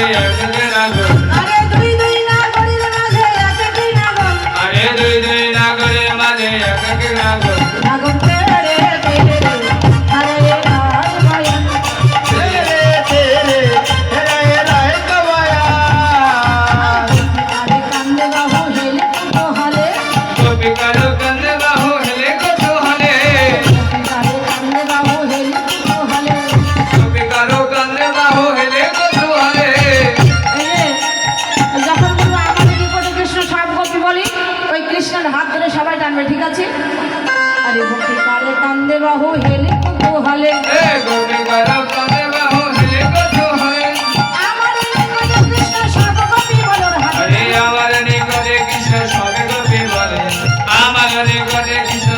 মাঝে একদিন নাগর। আরে দুই দুই নাগর। নাগর বলি ওই কৃষ্ণের হাত ধরে সবাই টানবে ঠিক আছে? আমার নিকটে কৃষ্ণ সর্বপি বলে আমার নিকটে কৃষ্ণ